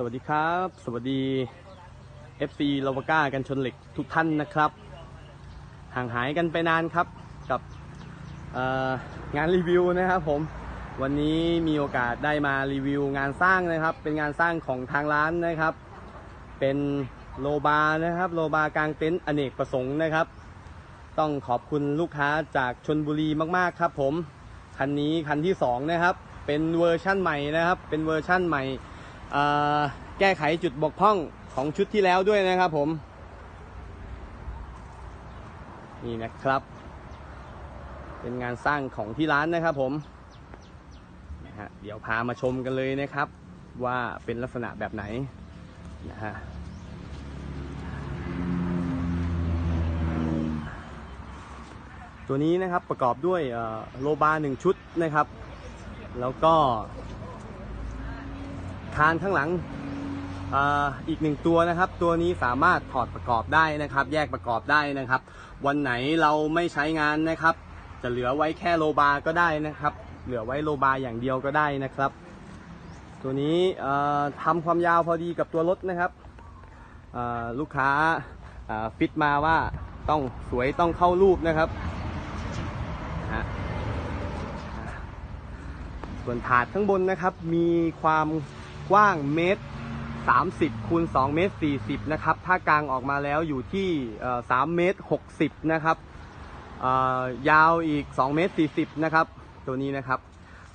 สวัสดีครับ สวัสดี FC ลาวาก้ากันชนเหล็กทุกท่านนะครับ ห่างหายกันไปนานครับกับงานรีวิวนะครับผมวันนี้มีโอกาสได้มารีวิวงานสร้างนะครับ เป็นงานสร้างของทางร้านนะครับ เป็นโลบานะครับโลบากลางเต็นท์อเนกประสงค์นะครับ ต้องขอบคุณลูกค้าจากชนบุรีมากๆครับ ผมคันนี้คันที่สองนะครับเป็นเวอร์ชั่นใหม่นะครับ เป็นเวอร์ชั่นใหม่ แก้ไขจุดบกพร่องของชุดที่แล้วด้วยนะครับผม นี่นะครับ เป็นงานสร้างของที่ร้านนะครับผมนะฮะเดี๋ยวพามาชมกันเลยนะครับ ว่าเป็นลักษณะแบบไหนนะฮะตัวนี้นะครับประกอบด้วยโลบาร์หนึ่งชุดนะครับ แล้วก็ คานข้างหลังอีกหนึ่งตัวนะครับ ตัวนี้สามารถถอดประกอบได้นะครับ แยกประกอบได้นะครับ วันไหนเราไม่ใช้งานนะครับ จะเหลือไว้แค่โลบาร์ก็ได้นะครับ เหลือไว้โลบาร์อย่างเดียวก็ได้นะครับ ตัวนี้เอ่อทำความยาวพอดีกับตัวรถนะครับลูกค้าฟิตมาว่าต้องสวยต้องเข้ารูปนะครับส่วนถาดข้างบนนะครับมีความ กว้างเมตร 30คูณ2เมตร40นะครับถ้ากลางออกมาแล้วอยู่ที่3เมตร60นะครับยาวอีก2เมตร40นะครับตัวนี้นะครับ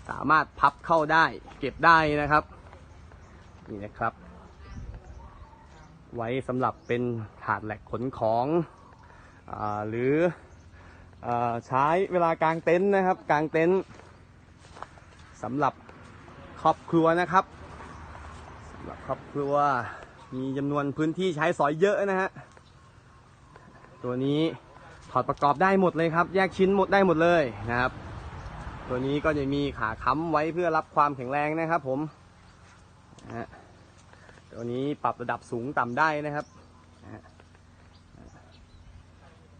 สามารถพับเข้าได้เก็บได้นะครับนี่นะครับ ไว้สำหรับเป็นถาดแหลกขนของอหรืออใช้เวลากางเต็นท์นะครับกางเต็นท์สำหรับครอบครัวนะครับ หรับครอบครัวมีจำนวนพื้นที่ใช้สอยเยอะนะฮะ ตัวนี้ถอดประกอบได้หมดเลยครับ แยกชิ้นหมดได้หมดเลยนะครับ ตัวนี้ก็จะมีขาค้ำไว้เพื่อรับความแข็งแรงนะครับผมตัวนี้ปรับระดับสูงต่ำได้นะครับ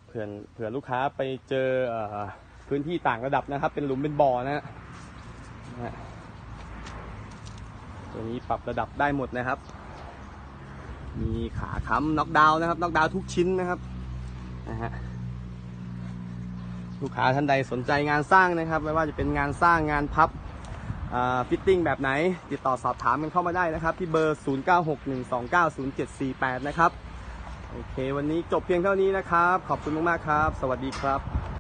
เผื่อเผื่อลูกค้าไปเจอเอพื้นที่ต่างระดับนะครับ เป็นหลุมเป็นบ่อนะฮะ ตัวนี้ปรับระดับได้หมดนะครับ มีขาค้ำน็อกดาวน์นะครับน็อกดาวน์ทุกชิ้นนะครับนะฮะลูกค้าท่านใดสนใจงานสร้างนะครับ ไม่ว่าจะเป็นงานสร้างงานพับฟิตติ้งแบบไหน ติดต่อสอบถามกันเข้ามาได้นะครับ ที่เบอร์ 0961290748 นะครับ โอเค วันนี้จบเพียงเท่านี้นะครับ ขอบคุณมาก ๆ ครับ สวัสดีครับ